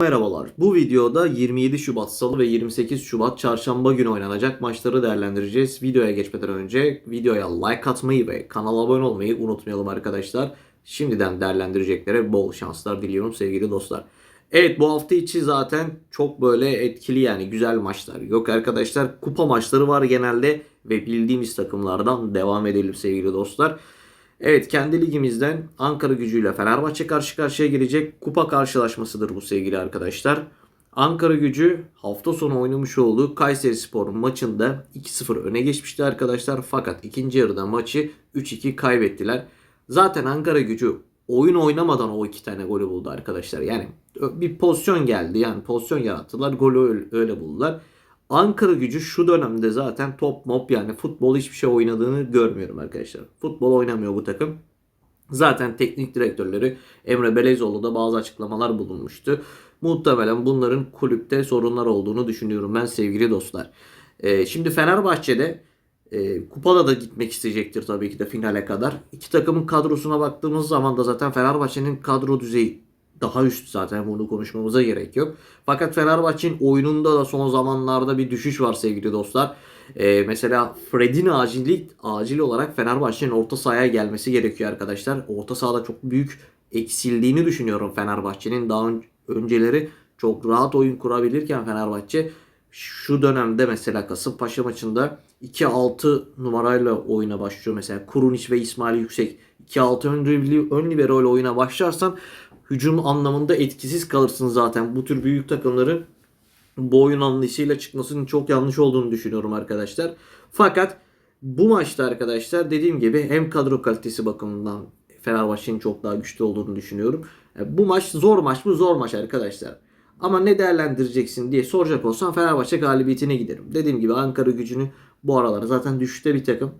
Merhabalar. Bu videoda 27 Şubat Salı ve 28 Şubat Çarşamba günü oynanacak maçları değerlendireceğiz. Videoya geçmeden önce videoya like atmayı ve kanala abone olmayı unutmayalım arkadaşlar. Şimdiden değerlendireceklere bol şanslar diliyorum sevgili dostlar. Evet bu hafta içi zaten çok böyle etkili yani güzel maçlar yok arkadaşlar. Kupa maçları var genelde ve bildiğimiz takımlardan devam edelim sevgili dostlar. Evet kendi ligimizden Ankara gücüyle Fenerbahçe karşı karşıya girecek kupa karşılaşmasıdır bu sevgili arkadaşlar. Ankara gücü hafta sonu oynamış olduğu Kayseri Spor maçında 2-0 öne geçmişti arkadaşlar. Fakat ikinci yarıda maçı 3-2 kaybettiler. Zaten Ankara gücü oyun oynamadan o iki tane golü buldu arkadaşlar. Yani bir pozisyon geldi yani pozisyon yarattılar golü öyle buldular. Ankara gücü şu dönemde zaten top mop yani futbol hiçbir şey oynadığını görmüyorum arkadaşlar. Futbol oynamıyor bu takım. Zaten teknik direktörleri Emre Belezoğlu da bazı açıklamalar bulunmuştu. Muhtemelen bunların kulüpte sorunlar olduğunu düşünüyorum ben sevgili dostlar. Ee, şimdi Fenerbahçe'de e, kupada da gitmek isteyecektir tabii ki de finale kadar. İki takımın kadrosuna baktığımız zaman da zaten Fenerbahçe'nin kadro düzeyi daha üst zaten bunu konuşmamıza gerek yok. Fakat Fenerbahçe'nin oyununda da son zamanlarda bir düşüş var sevgili dostlar. Ee, mesela Fred'in acillik acil olarak Fenerbahçe'nin orta sahaya gelmesi gerekiyor arkadaşlar. Orta sahada çok büyük eksildiğini düşünüyorum Fenerbahçe'nin. Daha ön- önceleri çok rahat oyun kurabilirken Fenerbahçe şu dönemde mesela Kasımpaşa maçında 2-6 numarayla oyuna başlıyor. Mesela Kurunic ve İsmail Yüksek 2-6 ön, ön libero ile oyuna başlarsan hücum anlamında etkisiz kalırsın zaten. Bu tür büyük takımların bu oyun anlayışıyla çıkmasının çok yanlış olduğunu düşünüyorum arkadaşlar. Fakat bu maçta arkadaşlar dediğim gibi hem kadro kalitesi bakımından Fenerbahçe'nin çok daha güçlü olduğunu düşünüyorum. E, Bu maç zor maç mı? Zor maç arkadaşlar. Ama ne değerlendireceksin diye soracak olsam Fenerbahçe galibiyetine giderim. Dediğim gibi Ankara gücünü bu aralar zaten düşüşte bir takım.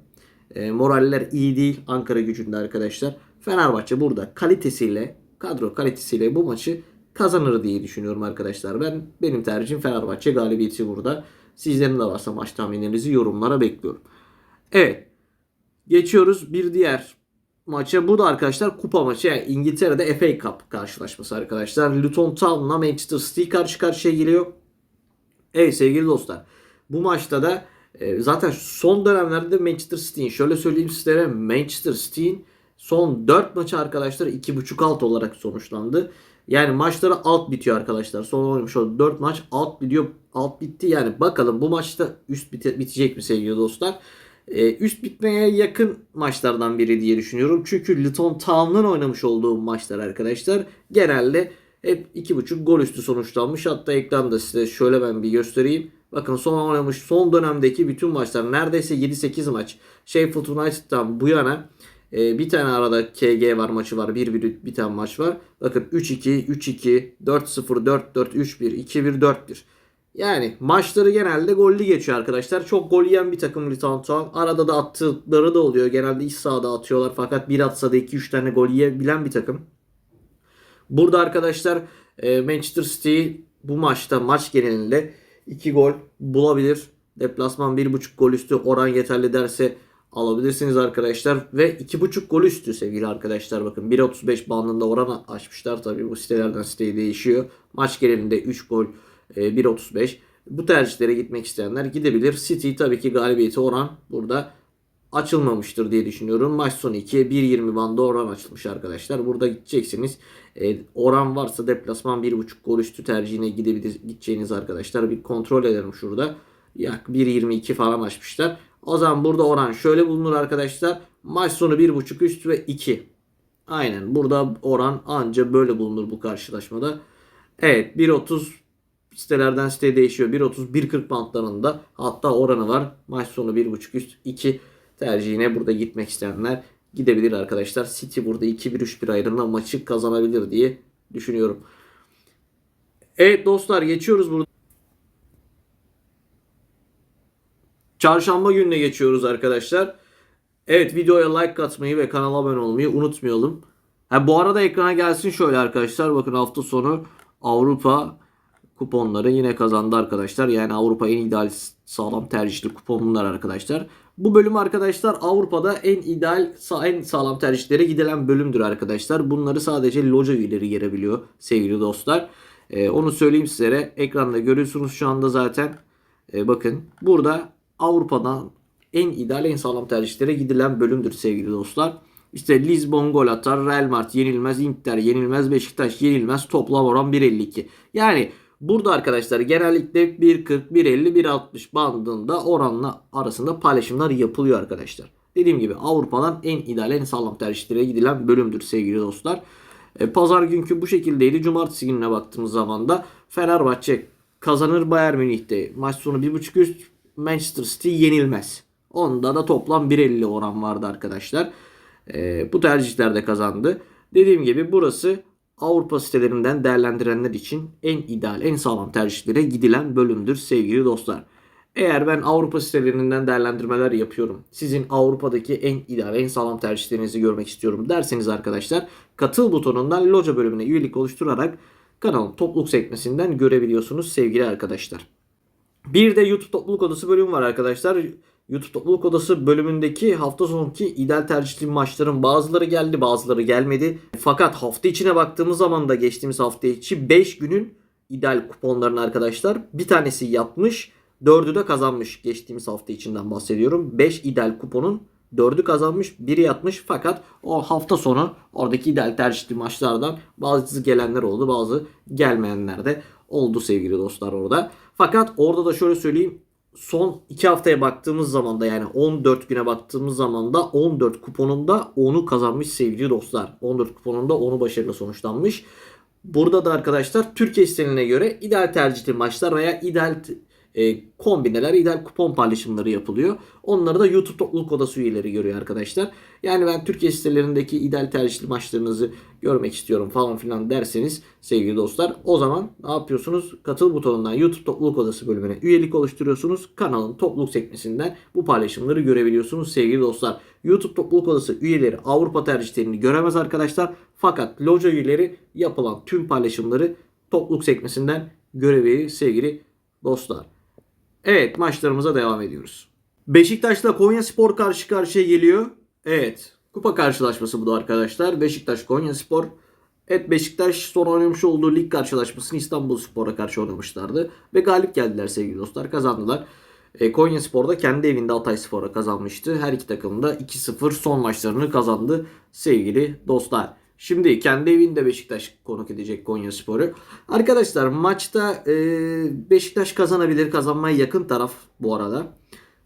E, moraller iyi değil Ankara gücünde arkadaşlar. Fenerbahçe burada kalitesiyle, kadro kalitesiyle bu maçı kazanır diye düşünüyorum arkadaşlar. Ben benim tercihim Fenerbahçe galibiyeti burada. Sizlerin de varsa maç tahminlerinizi yorumlara bekliyorum. Evet. Geçiyoruz bir diğer maça. Bu da arkadaşlar kupa maçı. Yani İngiltere'de FA Cup karşılaşması arkadaşlar. Luton Town'la Manchester City karşı karşıya geliyor. Evet sevgili dostlar. Bu maçta da e, zaten son dönemlerde Manchester City'nin şöyle söyleyeyim sizlere Manchester City'nin son 4 maçı arkadaşlar 2.5 alt olarak sonuçlandı. Yani maçları alt bitiyor arkadaşlar. Son oynamış olduğu 4 maç alt bitiyor. Alt bitti yani. Bakalım bu maçta üst bite- bitecek mi sevgili dostlar? Ee, üst bitmeye yakın maçlardan biri diye düşünüyorum. Çünkü Luton Town'un oynamış olduğu maçlar arkadaşlar genelde hep 2.5 gol üstü sonuçlanmış. Hatta ekranda size şöyle ben bir göstereyim. Bakın son oynamış son dönemdeki bütün maçlar neredeyse 7-8 maç. Sheffield United'dan bu yana e, bir tane arada KG var maçı var. 1-1 bir tane maç var. Bakın 3-2, 3-2, 4-0, 4-4, 3-1, 2-1, 4-1. Yani maçları genelde gollü geçiyor arkadaşlar. Çok gol yiyen bir takım Luton Town. Arada da attıkları da oluyor. Genelde iç sahada atıyorlar. Fakat bir atsa da 2-3 tane gol yiyebilen bir takım. Burada arkadaşlar e, Manchester City bu maçta maç genelinde 2 gol bulabilir. Deplasman 1.5 gol üstü oran yeterli derse alabilirsiniz arkadaşlar. Ve 2.5 gol üstü sevgili arkadaşlar. Bakın 1.35 bandında oran açmışlar. Tabii bu sitelerden siteye değişiyor. Maç genelinde 3 gol e, 1.35. Bu tercihlere gitmek isteyenler gidebilir. City tabii ki galibiyeti oran burada açılmamıştır diye düşünüyorum. Maç sonu 2'ye 1.20 bandı oran açılmış arkadaşlar. Burada gideceksiniz. E, oran varsa deplasman 1.5 gol üstü tercihine gidebilir gideceğiniz arkadaşlar. Bir kontrol edelim şurada. Yak 1.22 falan açmışlar. O zaman burada oran şöyle bulunur arkadaşlar. Maç sonu 1.5 üst ve 2. Aynen burada oran anca böyle bulunur bu karşılaşmada. Evet 1.30 sitelerden siteye değişiyor. 1.30 1.40 bantlarında hatta oranı var. Maç sonu 1.5 üst 2 tercihine burada gitmek isteyenler gidebilir arkadaşlar. City burada 2-1-3-1 ayrımla maçı kazanabilir diye düşünüyorum. Evet dostlar geçiyoruz burada. Çarşamba gününe geçiyoruz arkadaşlar. Evet videoya like atmayı ve kanala abone olmayı unutmayalım. Ha, bu arada ekrana gelsin şöyle arkadaşlar. Bakın hafta sonu Avrupa kuponları yine kazandı arkadaşlar. Yani Avrupa en ideal sağlam tercihli kupon bunlar arkadaşlar. Bu bölüm arkadaşlar Avrupa'da en ideal en sağlam tercihlere gidilen bölümdür arkadaşlar. Bunları sadece loca üyeleri girebiliyor sevgili dostlar. E, onu söyleyeyim sizlere. Ekranda görüyorsunuz şu anda zaten. E, bakın burada Avrupa'dan en ideal en sağlam tercihlere gidilen bölümdür sevgili dostlar. İşte Lisbon gol atar, Real Madrid yenilmez, Inter yenilmez, Beşiktaş yenilmez. Toplam oran 1.52. Yani burada arkadaşlar genellikle 1.40, 1.50, 1.60 bandında oranla arasında paylaşımlar yapılıyor arkadaşlar. Dediğim gibi Avrupa'dan en ideal en sağlam tercihlere gidilen bölümdür sevgili dostlar. E, Pazar günkü bu şekildeydi. Cumartesi gününe baktığımız zaman da Fenerbahçe kazanır Bayern Münih'te. Maç sonu 1.5 üst Manchester City yenilmez. Onda da toplam 1.50 oran vardı arkadaşlar. E, bu tercihler de kazandı. Dediğim gibi burası Avrupa sitelerinden değerlendirenler için en ideal, en sağlam tercihlere gidilen bölümdür sevgili dostlar. Eğer ben Avrupa sitelerinden değerlendirmeler yapıyorum. Sizin Avrupa'daki en ideal, en sağlam tercihlerinizi görmek istiyorum derseniz arkadaşlar katıl butonundan loca bölümüne üyelik oluşturarak kanalın topluluk sekmesinden görebiliyorsunuz sevgili arkadaşlar. Bir de YouTube topluluk odası bölümü var arkadaşlar. YouTube topluluk odası bölümündeki hafta sonki ideal tercihli maçların bazıları geldi bazıları gelmedi. Fakat hafta içine baktığımız zaman da geçtiğimiz hafta içi 5 günün ideal kuponlarını arkadaşlar bir tanesi yatmış 4'ü de kazanmış. Geçtiğimiz hafta içinden bahsediyorum. 5 ideal kuponun 4'ü kazanmış, biri yatmış fakat o hafta sonu oradaki ideal tercihli maçlardan bazı gelenler oldu, bazı gelmeyenler de oldu sevgili dostlar orada. Fakat orada da şöyle söyleyeyim son 2 haftaya baktığımız zaman da yani 14 güne baktığımız zaman da 14 kuponunda 10'u kazanmış sevgili dostlar. 14 kuponunda 10'u başarılı sonuçlanmış. Burada da arkadaşlar Türkiye istenine göre ideal tercihli maçlar veya ideal e, kombineler, ideal kupon paylaşımları yapılıyor. Onları da YouTube topluluk odası üyeleri görüyor arkadaşlar. Yani ben Türkiye sitelerindeki ideal tercihli maçlarınızı görmek istiyorum falan filan derseniz sevgili dostlar o zaman ne yapıyorsunuz? Katıl butonundan YouTube topluluk odası bölümüne üyelik oluşturuyorsunuz. Kanalın topluluk sekmesinden bu paylaşımları görebiliyorsunuz sevgili dostlar. YouTube topluluk odası üyeleri Avrupa tercihlerini göremez arkadaşlar. Fakat loca üyeleri yapılan tüm paylaşımları topluluk sekmesinden görebilir sevgili dostlar. Evet maçlarımıza devam ediyoruz. Beşiktaş'la Konya Spor karşı karşıya geliyor. Evet kupa karşılaşması bu da arkadaşlar. Beşiktaş Konya Spor. Evet Beşiktaş son oynamış olduğu lig karşılaşmasını İstanbul Spor'a karşı oynamışlardı. Ve galip geldiler sevgili dostlar kazandılar. E, Konya Spor'da kendi evinde Hatay Spor'a kazanmıştı. Her iki takım da 2-0 son maçlarını kazandı sevgili dostlar. Şimdi kendi evinde Beşiktaş konuk edecek Konya Sporu. Arkadaşlar maçta e, Beşiktaş kazanabilir. Kazanmaya yakın taraf bu arada.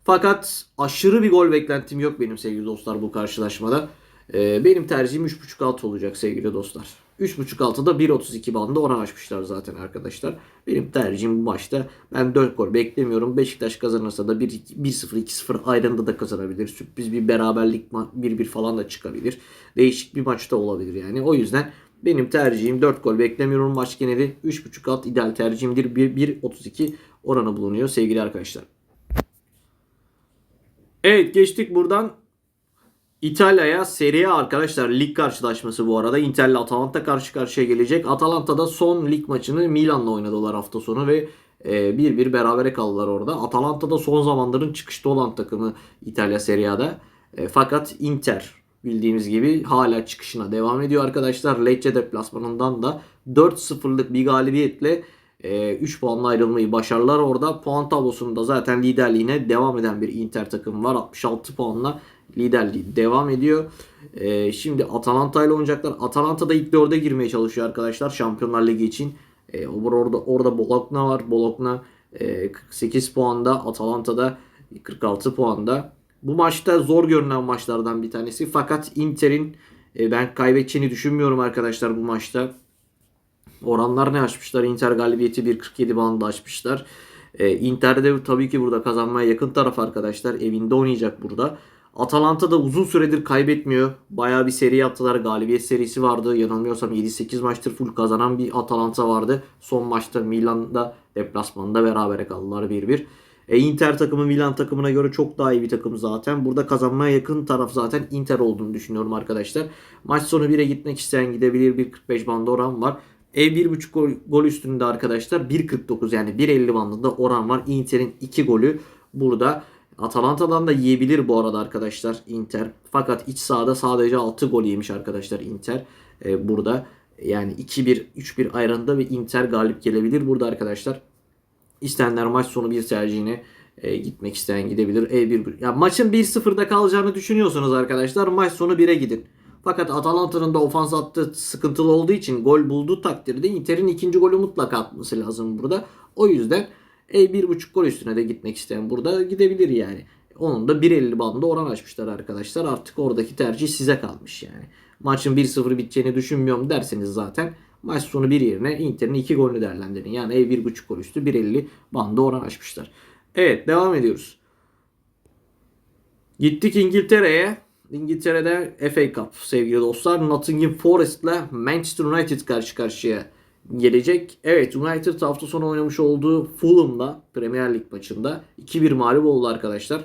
Fakat aşırı bir gol beklentim yok benim sevgili dostlar bu karşılaşmada. E, benim tercihim 3.5 alt olacak sevgili dostlar. 3.5 altıda 1.32 bandı oran açmışlar zaten arkadaşlar. Benim tercihim bu maçta. Ben 4 gol beklemiyorum. Beşiktaş kazanırsa da 1-0 2-0 ayrında da kazanabilir. Sürpriz bir beraberlik 1-1 falan da çıkabilir. Değişik bir maçta olabilir yani. O yüzden benim tercihim 4 gol beklemiyorum maç geneli. 3.5 alt ideal tercihimdir. 1-1-32 oranı bulunuyor sevgili arkadaşlar. Evet geçtik buradan İtalya'ya Serie A arkadaşlar lig karşılaşması bu arada. Inter'le Atalanta karşı karşıya gelecek. Atalanta'da son lig maçını Milan'la oynadılar hafta sonu ve 1-1 berabere kaldılar orada. Atalanta'da son zamanların çıkışta olan takımı İtalya Serie A'da. E, fakat Inter bildiğimiz gibi hala çıkışına devam ediyor arkadaşlar. Lecce deplasmanından da 4-0'lık bir galibiyetle 3 puanla ayrılmayı başarılar orada. Puan tablosunda zaten liderliğine devam eden bir Inter takım var. 66 puanla liderliği devam ediyor. Ee, şimdi Atalanta ile oynayacaklar. Atalanta da ilk dörde girmeye çalışıyor arkadaşlar Şampiyonlar Ligi için. Ee, orada orada Bologna var. Bologna e, 48 puanda, Atalanta'da 46 puanda. Bu maçta zor görünen maçlardan bir tanesi. Fakat Inter'in e, ben kaybedeceğini düşünmüyorum arkadaşlar bu maçta. Oranlar ne açmışlar? Inter galibiyeti 1.47 bandı açmışlar. E, Inter de tabii ki burada kazanmaya yakın taraf arkadaşlar. Evinde oynayacak burada. Atalanta da uzun süredir kaybetmiyor. Bayağı bir seri yaptılar. Galibiyet serisi vardı. Yanılmıyorsam 7-8 maçtır full kazanan bir Atalanta vardı. Son maçta Milan'da deplasmanda berabere kaldılar 1-1. E, Inter takımı Milan takımına göre çok daha iyi bir takım zaten. Burada kazanmaya yakın taraf zaten Inter olduğunu düşünüyorum arkadaşlar. Maç sonu 1'e gitmek isteyen gidebilir. 1.45 bandı oran var. Ev 1.5 gol, gol üstünde arkadaşlar 1.49 yani 1.50 bandında oran var. Inter'in 2 golü burada. Atalanta'dan da yiyebilir bu arada arkadaşlar Inter. Fakat iç sahada sadece 6 gol yemiş arkadaşlar Inter. Ee, burada Yani 2-1, 3-1 ayrında ve Inter galip gelebilir burada arkadaşlar. İsteyenler maç sonu bir tercihine e, gitmek isteyen gidebilir. E1 ya maçın 1-0'da kalacağını düşünüyorsanız arkadaşlar maç sonu 1'e gidin. Fakat Atalanta'nın da ofans hattı sıkıntılı olduğu için gol bulduğu takdirde Inter'in ikinci golü mutlaka atması lazım burada. O yüzden E1.5 gol üstüne de gitmek isteyen burada gidebilir yani. Onun da 1.50 bandında oran açmışlar arkadaşlar. Artık oradaki tercih size kalmış yani. Maçın 1-0 biteceğini düşünmüyorum derseniz zaten maç sonu bir yerine Inter'in 2 golünü değerlendirin. Yani E1.5 gol üstü 1.50 bandı oran açmışlar. Evet devam ediyoruz. Gittik İngiltere'ye. İngiltere'de FA Cup sevgili dostlar. Nottingham Forest ile Manchester United karşı karşıya gelecek. Evet United hafta sonu oynamış olduğu Fulham'la Premier Lig maçında 2-1 mağlup oldu arkadaşlar.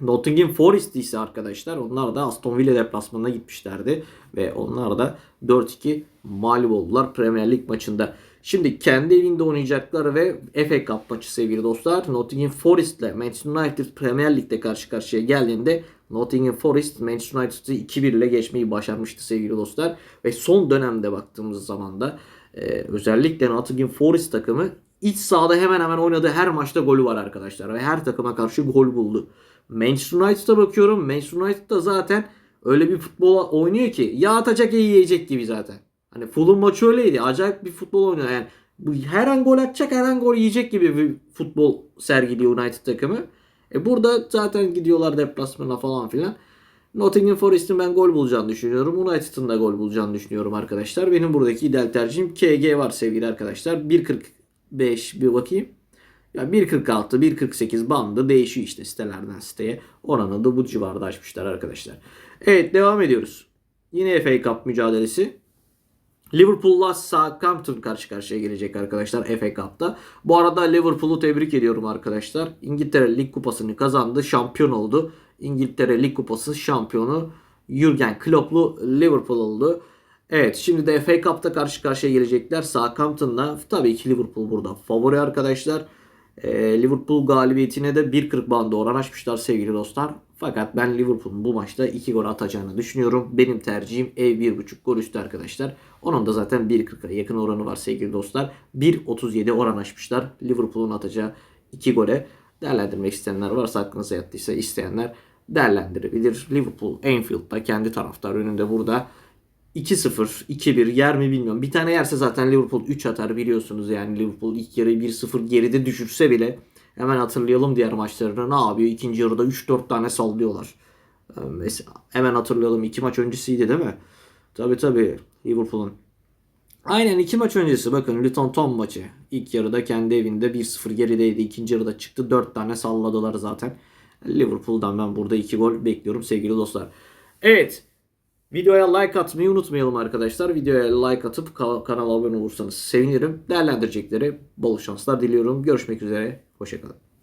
Nottingham Forest ise arkadaşlar onlar da Aston Villa deplasmanına gitmişlerdi. Ve onlar da 4-2 mağlup oldular Premier Lig maçında. Şimdi kendi evinde oynayacaklar ve FA Cup maçı sevgili dostlar. Nottingham Forest ile Manchester United Premier Lig'de karşı karşıya geldiğinde Nottingham Forest Manchester United'ı 2-1 ile geçmeyi başarmıştı sevgili dostlar. Ve son dönemde baktığımız zaman da e, özellikle Nottingham Forest takımı iç sahada hemen hemen oynadığı her maçta golü var arkadaşlar. Ve her takıma karşı gol buldu. Manchester United'a bakıyorum. Manchester United da zaten öyle bir futbol oynuyor ki ya atacak ya yiyecek gibi zaten. Hani Fulham maçı öyleydi. Acayip bir futbol oynuyor. Yani bu her an gol atacak, her an gol yiyecek gibi bir futbol sergiliyor United takımı. E burada zaten gidiyorlar deplasmana falan filan. Nottingham Forest'in ben gol bulacağını düşünüyorum. United'ın da gol bulacağını düşünüyorum arkadaşlar. Benim buradaki ideal tercihim KG var sevgili arkadaşlar. 1.45 bir bakayım. Ya 1.46, 1.48 bandı değişiyor işte sitelerden siteye. Oranı da bu civarda açmışlar arkadaşlar. Evet devam ediyoruz. Yine FA Cup mücadelesi. Liverpool'la Southampton karşı karşıya gelecek arkadaşlar FA Cup'ta. Bu arada Liverpool'u tebrik ediyorum arkadaşlar. İngiltere Lig Kupası'nı kazandı. Şampiyon oldu. İngiltere Lig Kupası şampiyonu Jurgen Klopp'lu Liverpool oldu. Evet şimdi de FA Cup'ta karşı karşıya gelecekler. Southampton'la tabii ki Liverpool burada favori arkadaşlar. Ee, Liverpool galibiyetine de 1.40 bandı oran açmışlar sevgili dostlar. Fakat ben Liverpool'un bu maçta 2 gol atacağını düşünüyorum. Benim tercihim ev 1.5 gol üstü arkadaşlar. Onun da zaten 1.40'a yakın oranı var sevgili dostlar. 1.37 oran açmışlar. Liverpool'un atacağı 2 gole değerlendirmek isteyenler varsa aklınıza yattıysa isteyenler değerlendirebilir. Liverpool Anfield'da kendi taraftar önünde burada 2-0, 2-1 yer mi bilmiyorum. Bir tane yerse zaten Liverpool 3 atar biliyorsunuz yani Liverpool ilk yarı 1-0 geride düşürse bile hemen hatırlayalım diğer maçlarını. Ne yapıyor? İkinci yarıda 3-4 tane sallıyorlar. Ee, hemen hatırlayalım. 2 maç öncesiydi değil mi? Tabii tabii Liverpool'un. Aynen 2 maç öncesi bakın Luton Tom maçı. İlk yarıda kendi evinde 1-0 gerideydi. İkinci yarıda çıktı. 4 tane salladılar zaten. Liverpool'dan ben burada 2 gol bekliyorum sevgili dostlar. Evet. Videoya like atmayı unutmayalım arkadaşlar. Videoya like atıp ka- kanala abone olursanız sevinirim. Değerlendirecekleri bol şanslar diliyorum. Görüşmek üzere. Hoşçakalın.